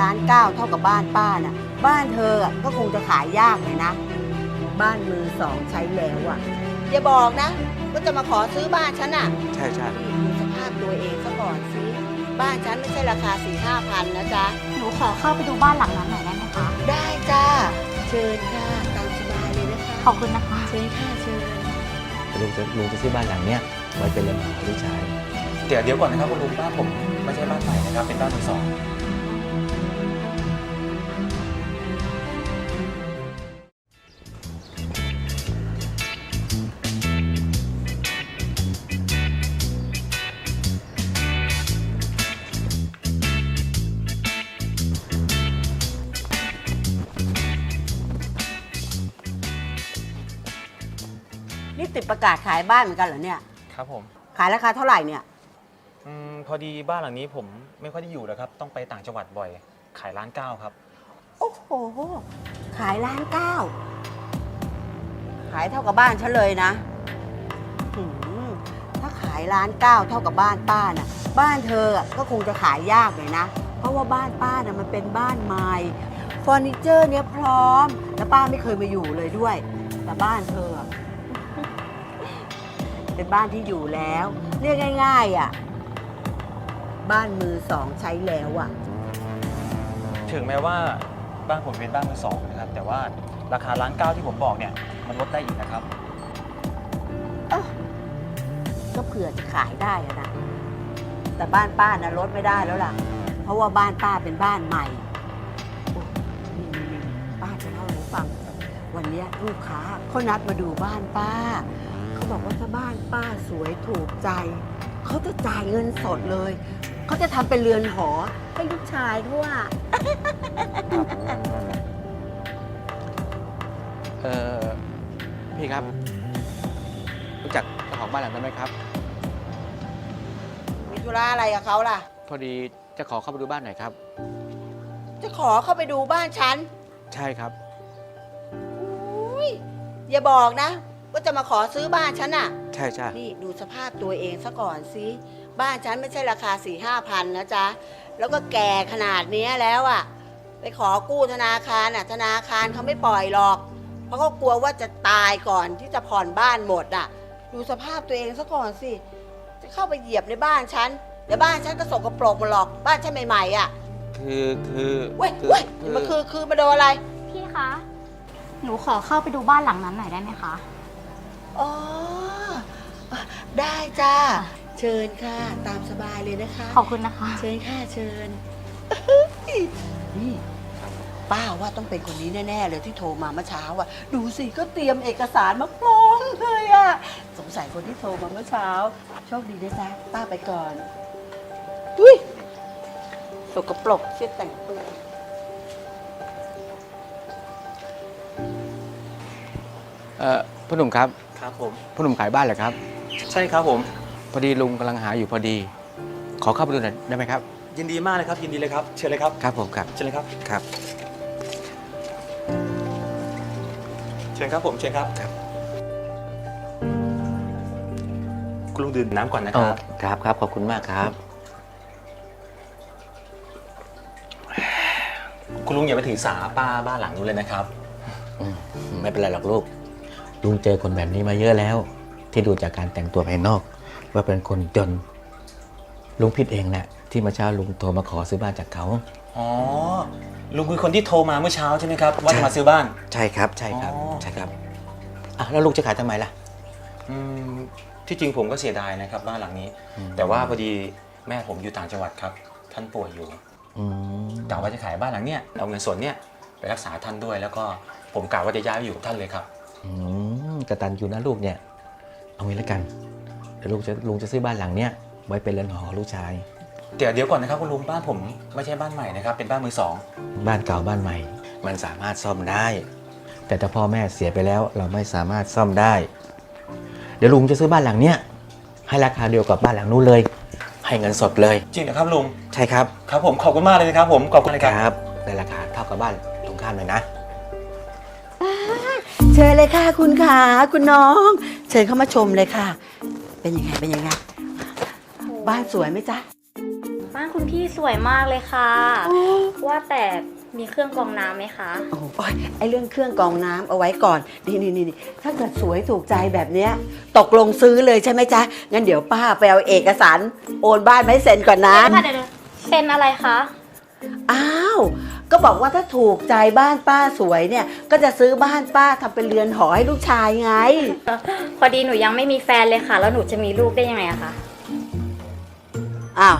ล้านเก้าเท่ากับบ้านป้าน่ะ บ้านเธออะก็คงจะขายยากเลยนะ บ้านมือสองใช้แล้วอะอย่าบอกนะว่าจะมาขอซื้อบ้านฉันอะใช่ใช่นี่ดูสภาพตัวเองซะก่อนสิบ้านฉันไม่ใช่ราคาสี่ห้าพันนะจ๊ะ หนูขอเข้าไปดูบ้านหลังนั้นหน่อยได้ไหมคะ ได้จ้า เชิญค่ะตามสบายเลยนะคะ ขอบคุณนะคะ เชิญค่ะเชิญแต่ลุงจะลุงจะซื้อบ้านหลังเนี้ยไว้เป็นเรือนหอลูกชาย เดี๋ยวเดี๋ยวก่อนนะครับคุณลุงบ้านผมไม่ใช่บ้านใหม่นะครับเป็นบ้านมือสอง ติดประกาศขายบ้านเหมือนกันเหรอเนี่ย ครับผมขายราคาเท่าไหร่เนี่ยอืมพอดีบ้านหลังนี้ผมไม่ค่อยได้อยู่แล้วครับ ต้องไปต่างจังหวัดบ่อย ขายร้านเก้าครับ โอ้โห ขายล้านเก้า ขายเท่ากับบ้านฉันเลยนะหืมถ้าขายล้านเก้าเท่ากับบ้านป้าน่ะ บ้านเธออะก็คงจะขายยากเลยนะ เพราะว่าบ้านป้าน่ะมันเป็นบ้านใหม่เฟอร์นิเจอร์เนี้ยพร้อม แล้วป้าไม่เคยมาอยู่เลยด้วย แต่บ้านเธออะ เป็นบ้านที่อยู่แล้ว เรียกง่าย ๆอะบ้านมือสองใช้แล้วอะ ถึงแม้ว่าบ้านผมเป็นบ้านมือสองนะครับ แต่ว่าราคาร้านเก้าที่ผมบอกเนี่ย มันลดได้อีกนะครับก็เผื่อจะขายได้อะนะ แต่บ้านป้านะลดไม่ได้แล้วล่ะ เพราะว่าบ้านป้าเป็นบ้านใหม่โอ้นี่นี่นี่ป้าจะเล่าให้ฟัง วันเนี้ยลูกค้าเขานัดมาดูบ้านป้าเขา บอกว่าถ้าบ้านป้าสวยถูกใจ เขาจะจ่ายเงินสดเลย เขาจะทำเป็นเรือนหอ ให้ลูกชายด้วยเออพี่ครับ รู้จักเจ้าของบ้านหลังนั้นไหมครับ มีธุระอะไรกับเขาล่ะ พอดีจะขอเข้าไปดูบ้านหน่อยครับ จะขอเข้าไปดูบ้านฉัน ใช่ครับ อุ้ยอย่าบอกนะ ว่าจะมาขอซื้อบ้านฉันน่ะ ใช่ใช่นี่ดูสภาพตัวเองซะก่อนสิบ้านฉันไม่ใช่ราคาสี่ห้าพันนะจ๊ะ แล้วก็แก่ขนาดเนี้ยแล้วอะ่ะ ไปขอกู้ธนาคารอะ ธนาคารเขาไม่ปล่อยหรอก เพราะเขากลัวว่าจะตายก่อนที่จะผ่อนบ้านหมดอะ ดูสภาพตัวเองซะก่อนสิ จะเข้าไปเหยียบในบ้านฉัน เดี๋ยวบ้านฉันก็สกปรกหมดหรอก บ้านฉันใหม่ๆอะ คือคือเว้ยคือเว้ยมันคือคือมาโดนอะไร พี่คะ หนูขอเข้าไปดูบ้านหลังนั้นหน่อยได้ไหมคะ อ๋อ ได้จ้า เชิญค่ะ ตามสบายเลยนะคะ ขอบคุณนะคะ เชิญค่ะเชิญนี่ป้าว่าต้องเป็นคนนี้แน่ๆเลยที่โทรมาเมื่อเช้าอะ ดูสิก็เตรียมเอกสารมาพร้อมเลยอะ สงสัยคนที่โทรมาเมื่อเช้า โชคดีนะจ๊ะป้าไปก่อนดุยสกปรกเช็ดแต่งตัวเออพ่อหนุ่มครับ ครับผมพ่อหนุ่มขายบ้านเหรอครับ ใช่ครับผม พอดีลุงกำลังหาอยู่พอดี ขอเข้าไปดูหน่อยได้ไหมครับ ยินดีมากเลยครับ ยินดีเลยครับ เชิญเลยครับ ครับผมครับเชิญเลยครับ ครับ เชิญครับผม เชิญครับครับคุณลุงดื่มน้ำก่อนนะคอ๋อรับครับครับขอบคุณมากครับ คุณลุงอย่าไปถือสาป้าบ้านหลังนู้นเลยนะครับอืมไม่เป็นไรหรอกลูก ลุงเจอคนแบบนี้มาเยอะแล้ว ที่ดูจากการแต่งตัวภายนอก ว่าเป็นคนจน ลุงผิดเองแหละที่เมาเช้าลุงโทรมาขอซื้อบ้านจากเขา อ๋อ ลุงคือคนที่โทรมาเมื่อเช้าใช่ไหมครับ ว่าจะมาซื้อบ้าน ใช่ครับ ใช่ครับ อ๋อ ใช่ครับอะแล้วลุงจะขายทำไมล่ะ อืมที่จริงผมก็เสียดายนะครับบ้านหลังนี้อืมแต่ว่าพอดีแม่ผมอยู่ต่างจังหวัดครับ ท่านป่วยอยู่อืมกะว่าจะขายบ้านหลังเนี้ยเอาเงินส่วนเนี้ยไปรักษาท่านด้วย แล้วก็ผมกะว่าจะย้ายไปอยู่กับท่านเลยครับอืม กระตันอยู่นะลูกเนี่ย เอางี้แล้วกัน เดี๋ยวลุงจะลุงจะซื้อบ้านหลังเนี้ยไว้เป็นเรือนหอของลูกชาย เดี๋ยวเดี๋ยวก่อนนะครับคุณลุงบ้านผมไม่ใช่บ้านใหม่นะครับ เป็นบ้านมือสอง บ้านเก่าบ้านใหม่ มันสามารถซ่อมได้ แต่ถ้าพ่อแม่เสียไปแล้วเราไม่สามารถซ่อมได้ เดี๋ยวลุงจะซื้อบ้านหลังเนี้ยให้ราคาเดียวกับบ้านหลังนู้นเลย ให้เงินสดเลย จริงเหรอครับลุง ใช่ครับ ครับผมขอบคุณมากเลยนะครับผมขอบคุณเลยครับครับในราคาเท่ากับบ้านตรงข้ามเลยนะ เชิญเลยค่ะคุณขาคุณน้อง เชิญเข้ามาชมเลยค่ะ เป็นยังไงเป็นยังไงบ้านสวยไหมจ๊ะบ้านคุณพี่สวยมากเลยค่ะว่าว่าแต่มีเครื่องกรองน้ำไหมคะโอ้ยไอเรื่องเครื่องกรองน้ำเอาไว้ก่อนนี่นี่นี่ถ้าเกิดสวยถูกใจแบบเนี้ย ตกลงซื้อเลยใช่ไหมจ๊ะงั้นเดี๋ยวป้าไปเอาเอกสาร โอนบ้านมาให้เซ็นก่อนนะค่ะเดี๋ยวๆเป็นอะไรคะอ้าว ก็บอกว่าถ้าถูกใจบ้านป้าสวยเนี่ย ก็จะซื้อบ้านป้าทำเป็นเรือนหอให้ลูกชายไง พอดีหนูยังไม่มีแฟนเลยค่ะ แล้วหนูจะมีลูกได้ยังไงอะคะอ้าว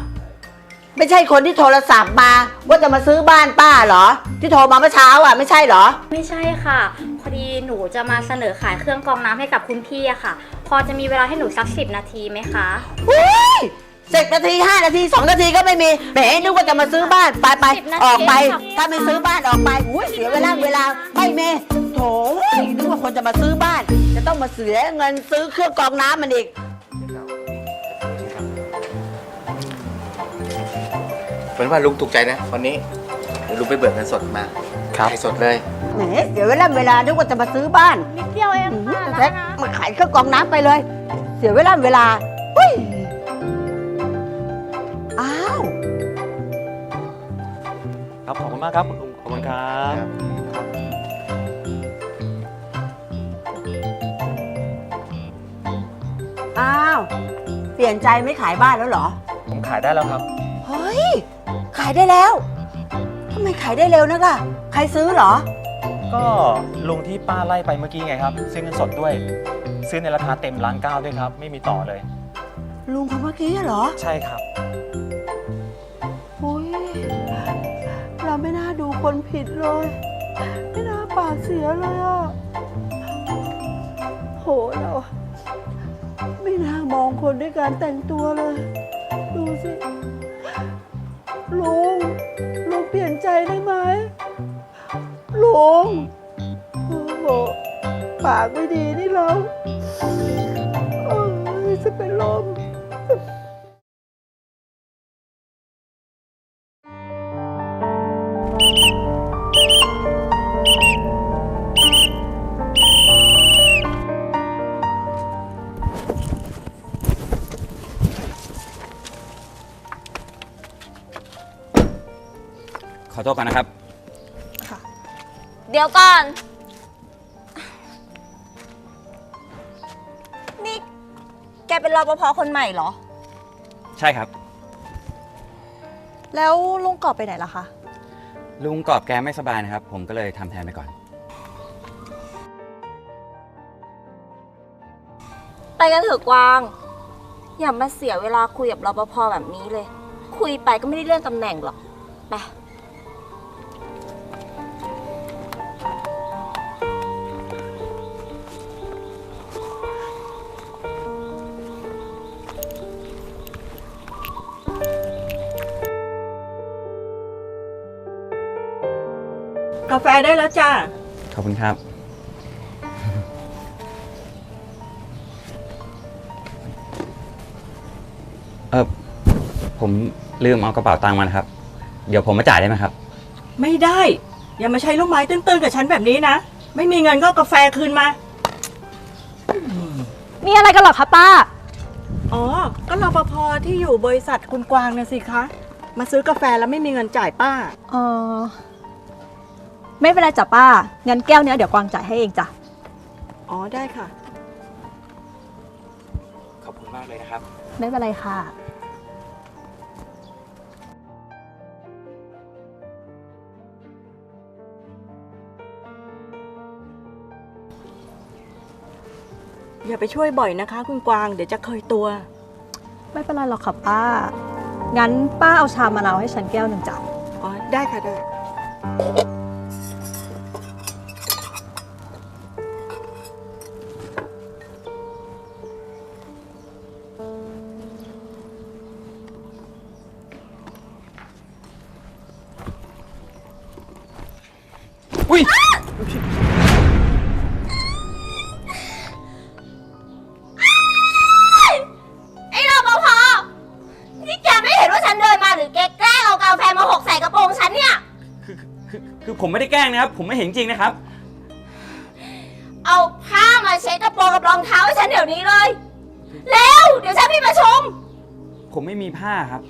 ไม่ใช่คนที่โทรศัพท์มา ว่าจะมาซื้อบ้านป้าเหรอ ที่โทรมาเมื่อเช้าอะไม่ใช่เหรอ ไม่ใช่ค่ะ พอดีหนูจะมาเสนอขายเครื่องกรองน้ำให้กับคุณพี่อะค่ะ พอจะมีเวลาให้หนูสักสิบนาทีไหมคะ สิบนาทีห้านาทีสองนาทีก็ไม่มีแหมนึกว่าจะมาซื้อบ้านไปไปสิบนาทีออกไป ค่ะ ถ้าไม่ซื้อบ้านออกไปอุ้ยเสียเวลาเวลาไม่เมโถนึกว่าคนจะมาซื้อบ้าน จะต้องมาเสียเงินซื้อเครื่องกรองน้ำมันอีกเป็นว่าลุงถูกใจนะวันนี้เดี๋ยวลุงไปเบิกเงินสดมาครับให้สดเลย แหมเสียเวลาเวลานึกว่าจะมาซื้อบ้านนิดเดียวเองอื้อหือค่ะแต่มาขายเครื่องกรองน้ำไปเลย เสียเวลาเวลาอุ้ย ครับขอบคุณมากครับคุณลุงขอบคุณครับอ้าว เปลี่ยนใจไม่ขายบ้านแล้วเหรอ ผมขายได้แล้วครับ เฮ้ย ขายได้แล้วทำไมขายได้เร็วนักอะใครซื้อเหรอ ก็ลุงที่ป้าไล่ไปเมื่อกี้ไงครับ ซื้อเงินสดด้วย ซื้อในราคาเต็มล้านเก้าด้วยครับ ไม่มีต่อเลย ลุงคนเมื่อกี้เหรอ ใช่ครับ ดูคนผิดเลย ไม่น่าปากเสียเลยอะโหเราไม่น่ามองคนด้วยการแต่งตัวเลย ดูสิลุงลุงเปลี่ยนใจได้ไหมลุงโอ้โหปากไม่ดีนี่เราจะเป็นลม โทษก่อนนะครับ เดี๋ยวก่อน นี่ แกเป็นรปภคนใหม่เหรอ ใช่ครับ แล้วลุงกอบไปไหนล่ะคะ ลุงกอบแกไม่สบายนะครับ ผมก็เลยทำแทนไปก่อน ไปกันเถอะกวาง อย่ามาเสียเวลาคุยกับรปภแบบนี้เลย คุยไปก็ไม่ได้เลื่อนตำแหน่งหรอก ไป ฟได้แล้วจ้า ขอบคุณครับ เออผมลืมเอากระเป๋าตังค์มานะครับ เดี๋ยวผมมาจ่ายได้ไหมครับ ไม่ได้ อย่ามาใช้ลูกไม้ตื้นๆกับฉันแบบนี้นะ ไม่มีเงินก็เอากาแฟคืนมา มีอะไรกันหรอคะป้า อ๋อ ก็รปภที่อยู่บริษัทคุณกวางนะสิคะ มาซื้อกาแฟแล้วไม่มีเงินจ่ายป้า เออ ไม่เป็นไรจ้ะป้า งั้นแก้วเนี้ยเดี๋ยวกวางจ่ายให้เองจ้ะ อ๋อได้ค่ะ ขอบคุณมากเลยนะครับ ไม่เป็นไรค่ะ อย่าไปช่วยบ่อยนะคะ คุณกวางเดี๋ยวจะเคยตัว ไม่เป็นไรหรอกค่ะป้า งั้นป้าเอาชามะนาวให้ฉันแก้วหนึ่งจ้ะ อ๋อได้ค่ะได้ คือคือผมไม่ได้แกล้งนะครับ ผมไม่เห็นจริงนะครับ เอาผ้ามาเช็ดกระโปรงกับรองเท้าให้ฉันเดี๋ยวนี้เลย เร็ว เดี๋ยวฉันมีประชุม ผมไม่มีผ้าครับ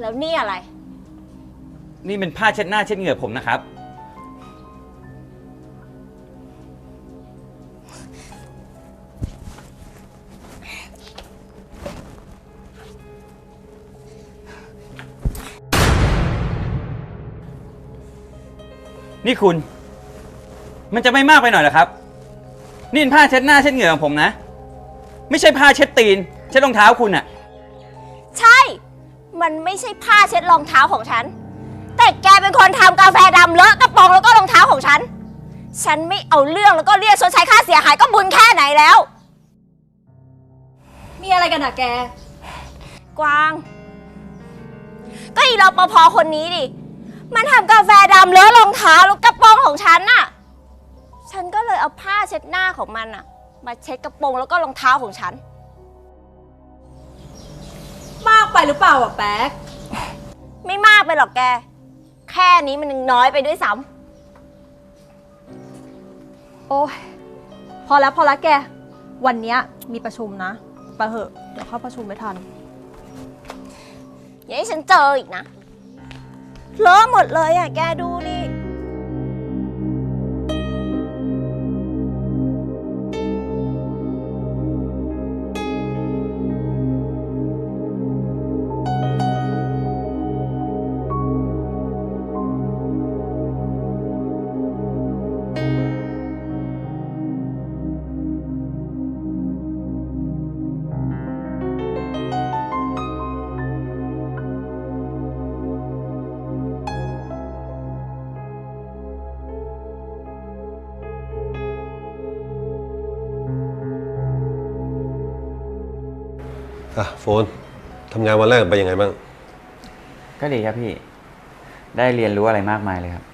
แล้วนี่อะไร นี่เป็นผ้าเช็ดหน้าเช็ดเหงื่อผมนะครับ นี่คุณ มันจะไม่มากไปหน่อยเหรอครับ นี่เป็นผ้าเช็ดหน้าเช็ดเหงื่อของผมนะ ไม่ใช่ผ้าเช็ดตีน เช็ดรองเท้าคุณอะใช่ มันไม่ใช่ผ้าเช็ดรองเท้าของฉัน แต่แกเป็นคนทำกาแฟดำเลอะกระป๋องแล้วก็รองเท้าของฉัน ฉันไม่เอาเรื่องแล้วก็เรียกชดใช้ค่าเสียหายก็บุญแค่ไหนแล้ว มีอะไรกันอะแก กวาง ก็อีรปภคนนี้ดิ มันทำกาแฟดำเลอะรองเท้าแล้วกระโปรงของฉันน่ะ ฉันก็เลยเอาผ้าเช็ดหน้าของมันน่ะ มาเช็ดกระโปรงแล้วก็รองเท้าของฉัน มากไปหรือเปล่าอะแป๊ก ไม่มากไปหรอกแก แค่นี้มันยังน้อยไปด้วยซ้โอ้ยพอแล้วพอแล้วแก วันเนี้ยมีประชุมนะ ไปเหอะ เดี๋ยวเข้าประชุมไม่ทันำอย่าให้ฉันเจออีกนะ เลอะหมดเลยอะแกดูดิ โฟนทำงานวันแรกไปยังไงบ้าง ก็ดีครับพี่ ได้เรียนรู้อะไรมากมายเลยครับ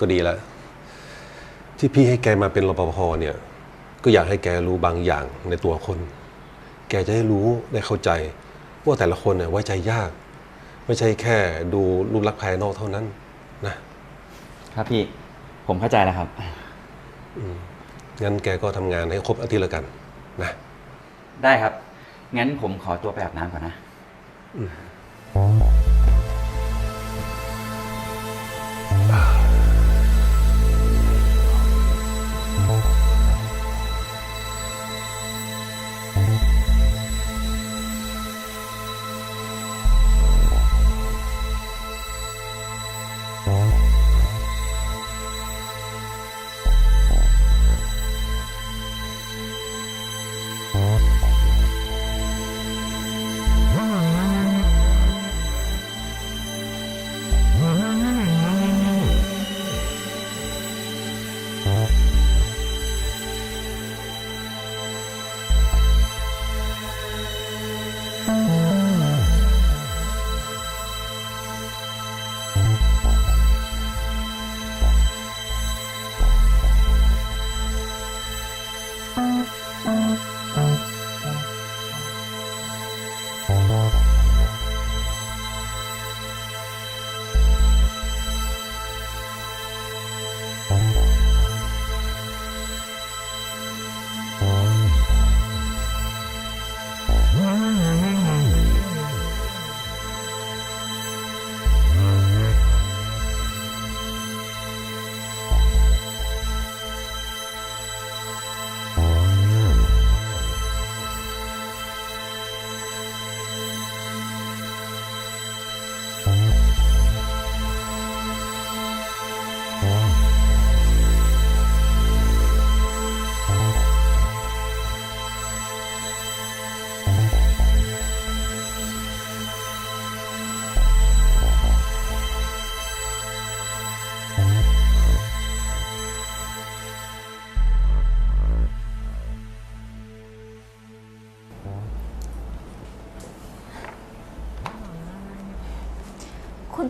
ก็ดีแล้ว ที่พี่ให้แกมาเป็นรปภเนี่ย ก็อยากให้แกรู้บางอย่างในตัวคน แกจะได้รู้ได้เข้าใจว่าแต่ละคนเนี่ยไว้ใจยาก ไม่ใช่แค่ดูรูปลักษณ์ภายนอกเท่านั้น นะครับพี่ ผมเข้าใจแล้วครับ งั้นแกก็ทำงานให้ครบอาทิตย์ละกัน นะ ได้ครับ งั้นผมขอตัวไปอาบน้ำก่อนนะ อืม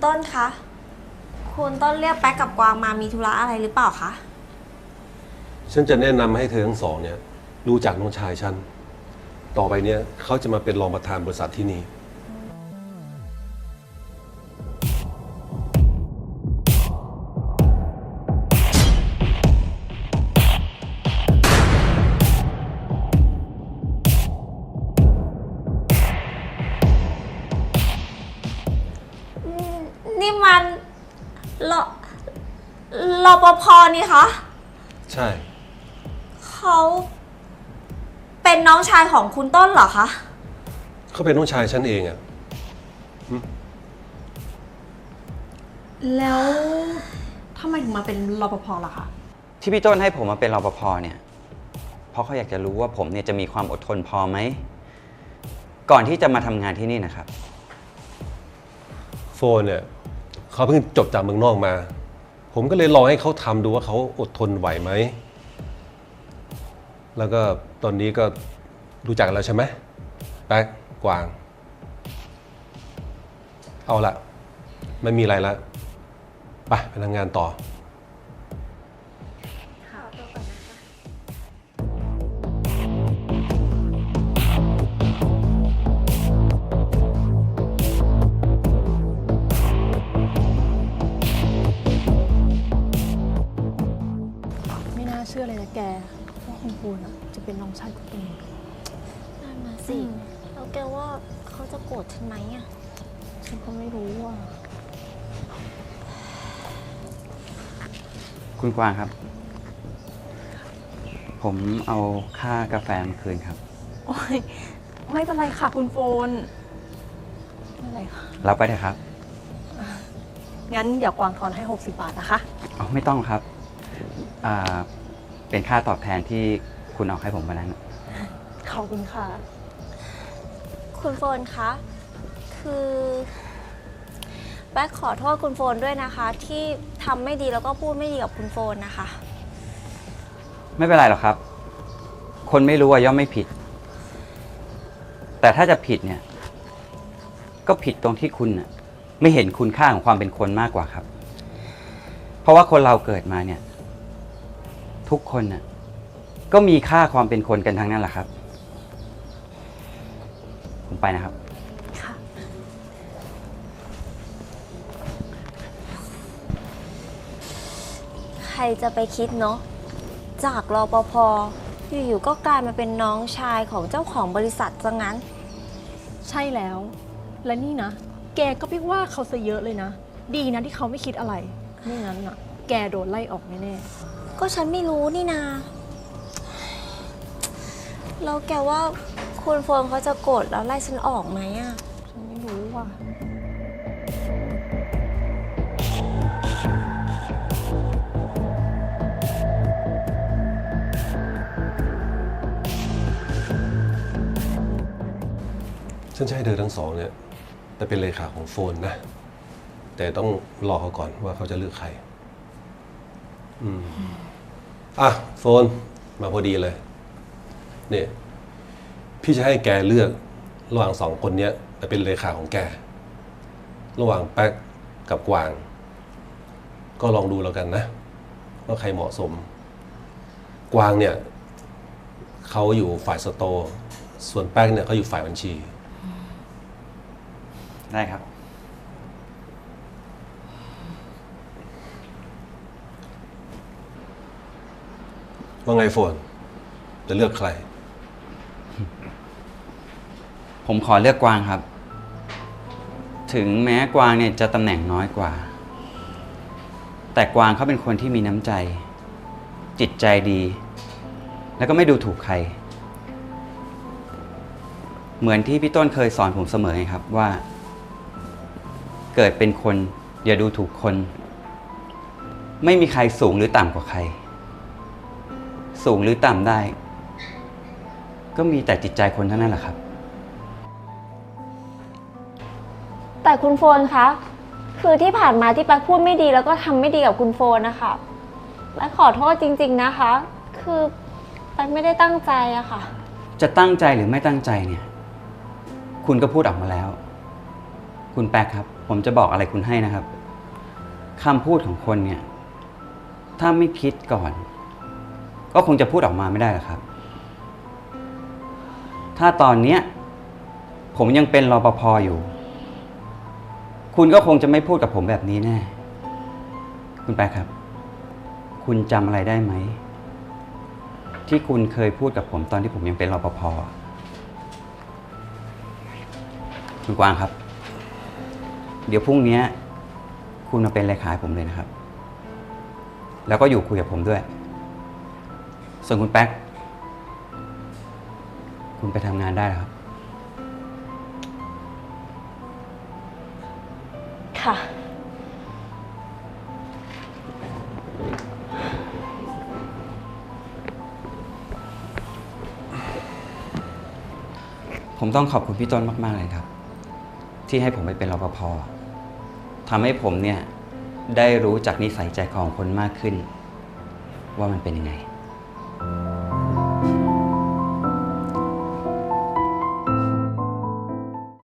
ต้นคะ คุณต้นเรียกแป๊กกับกวางมามีธุระอะไรหรือเปล่าคะ ฉันจะแนะนำให้เธอทั้งสองเนี่ยรู้จักน้องชายฉัน ต่อไปเนี่ยเขาจะมาเป็นรองประธานบริษัทที่นี่ ปภนี่คะใช่ เขาเป็นน้องชายของคุณต้นเหรอคะเขาเป็นน้องชายฉันเองอะแล้วทำไมถึงมาเป็นรปภล่ะคะ ที่พี่ต้นให้ผมมาเป็นรปภเนี่ย เพราะเขาอยากจะรู้ว่าผมเนี่ยจะมีความอดทนพอไหม ก่อนที่จะมาทำงานที่นี่นะครับ โฟนเนี่ยเขาเพิ่งจบจากเมืองนอกมา ผมก็เลยลองให้เขาทำดูว่าเขาอดทนไหวไหม แล้วก็ตอนนี้ก็รู้จักกันแล้วใช่ไหมแป๊กกวาง เอาละไม่มีอะไรละไปไปทำงานต่อ นนั่นนะสิ แล้วแกว่าเขาจะโกรธฉันไหมอะฉันก็ไม่รู้อะ คุณกวางครับ ผมเอาค่ากาแฟมาคืนครับ โอ้ย ไม่เป็นไรค่ะคุณโฟน ไม่เป็นไรค่ะ รับไปเถอะครับ งั้นเดี๋ยวกวางทอนให้ 60 บาทนะคะ อ๋อ ไม่ต้องครับ อ่า เป็นค่าตอบแทนที่คุณออกให้ผมวันนั้นข อบคุณค่ะ คุณโฟนคะ คือแป๊กขอโทษคุณโฟนด้วยนะคะ ที่ทำไม่ดีแล้วก็พูดไม่ดีกับคุณโฟนนะคะ ไม่เป็นไรหรอกครับ คนไม่รู้ว่าย่อมไม่ผิด แต่ถ้าจะผิดเนี่ย ก็ผิดตรงที่คุณน่ะไม่เห็นคุณค่าของความเป็นคนมากกว่าครับ เพราะว่าคนเราเกิดมาเนี่ย ทุกคนน่ะก็มีค่าความเป็นคนกันทั้งนั้นแหละครับผม ไปนะครับ ค่ะ ใครจะไปคิดเนาะ จากรปภ อยู่ๆ ก็กลายมาเป็นน้องชายของเจ้าของบริษัทซะงั้น ใช่แล้ว และนี่นะ แกก็ไปว่าเขาซะเยอะเลยนะ ดีนะที่เขาไม่คิดอะไร ไม่งั้นอะแกโดนไล่ออกแน่ก็ฉันไม่รู้นี่นา แล้วแกว่า คุณโฟนเขาจะโกรธแล้วไล่ฉันออกไหมอะ ฉันไม่รู้ว่ะ ฉันจะให้เธอทั้งสองเนี่ย แต่เป็นเลขาของโฟนนะ แต่ต้องรอเขาก่อนว่าเขาจะเลือกใคร อืม อะ โฟน มาพอดีเลย เนี่ย พี่จะให้แกเลือกระหว่างสองคนเนี้ยแต่เป็นเลขาของแก ระหว่างแป๊กกับกวาง ก็ลองดูแล้วกันนะ ว่าใครเหมาะสม กวางเนี่ยเขาอยู่ฝ่ายสโตร์ส่วนแป๊กเนี่ยเขาอยู่ฝ่ายบัญชี ได้ครับ ว่าไงโฟนจะเลือกใคร ผมขอเลือกกวางครับ ถึงแม้กวางเนี่ยจะตำแหน่งน้อยกว่า แต่กวางเขาเป็นคนที่มีน้ำใจ จิตใจดี แล้วก็ไม่ดูถูกใคร เหมือนที่พี่ต้นเคยสอนผมเสมอครับว่า เกิดเป็นคน อย่าดูถูกคน ไม่มีใครสูงหรือต่ำกว่าใคร สูงหรือต่ำได้ ก็มีแต่จิตใจคนเท่านั้นแหละครับ แต่คุณโฟนคะคือที่ผ่านมาที่แป๊กพูดไม่ดีแล้วก็ทำไม่ดีกับคุณโฟนนะคะแป๊กขอโทษจริง ๆนะคะ คือแป๊กไม่ได้ตั้งใจอะค่ะ จะตั้งใจหรือไม่ตั้งใจเนี่ย คุณก็พูดออกมาแล้ว คุณแป๊กครับ ผมจะบอกอะไรคุณให้นะครับคำพูดของคนเนี่ย ถ้าไม่คิดก่อน ก็คงจะพูดออกมาไม่ได้หรอกครับ ถ้าตอนเนี้ยผมยังเป็นรปภอยู่ คุณก็คงจะไม่พูดกับผมแบบนี้แน่ คุณแป๊กครับ คุณจำอะไรได้ไหม ที่คุณเคยพูดกับผมตอนที่ผมยังเป็นรปภ คุณกวางครับ เดี๋ยวพรุ่งนี้คุณมาเป็นเลขาให้ผมเลยนะครับ แล้วก็อยู่คุยกับผมด้วย ส่วนคุณแป๊ก คุณไปทำงานได้แล้วครับ ค่ะ ผมต้องขอบคุณพี่ต้นมาก ๆ เลยครับ ที่ให้ผมไปเป็นรปภทำให้ผมเนี่ย ได้รู้จักนิสัยใจคอของคนมากขึ้น ว่ามันเป็นยังไง